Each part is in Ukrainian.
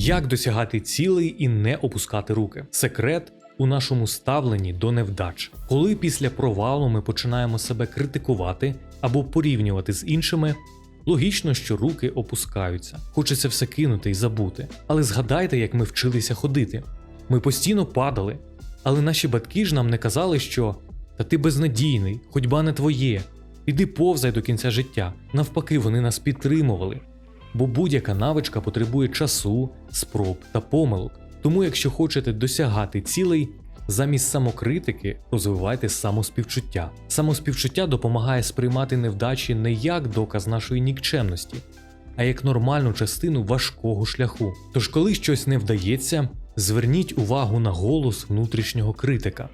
Як досягати цілей і не опускати руки? Секрет у нашому ставленні до невдач. Коли після провалу ми починаємо себе критикувати або порівнювати з іншими, логічно, що руки опускаються. Хочеться все кинути і забути. Але згадайте, як ми вчилися ходити. Ми постійно падали, але наші батьки ж нам не казали, що та ти безнадійний, ходьба не твоє. Іди повзай до кінця життя. Навпаки, вони нас підтримували. Бо будь-яка навичка потребує часу, спроб та помилок. Тому, якщо хочете досягати цілей, замість самокритики розвивайте самоспівчуття. Самоспівчуття допомагає сприймати невдачі не як доказ нашої нікчемності, а як нормальну частину важкого шляху. Тож, коли щось не вдається, зверніть увагу на голос внутрішнього критика.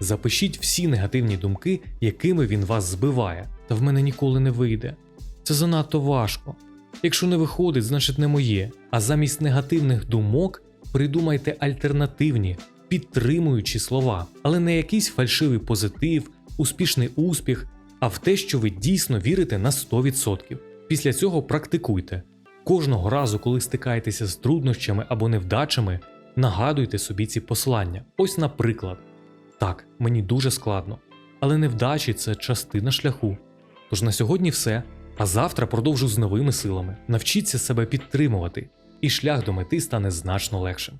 Запишіть всі негативні думки, якими він вас збиває. Та в мене ніколи не вийде. Це занадто важко. Якщо не виходить, значить не моє. А замість негативних думок придумайте альтернативні, підтримуючі слова, але не якийсь фальшивий позитив, успішний успіх, а в те, що ви дійсно вірите на 100%. Після цього практикуйте. Кожного разу, коли стикаєтеся з труднощами або невдачами, нагадуйте собі ці послання. Ось, наприклад, так, мені дуже складно, але невдачі це частина шляху. Тож на сьогодні все. А завтра продовжу з новими силами. Навчіться себе підтримувати, і шлях до мети стане значно легшим.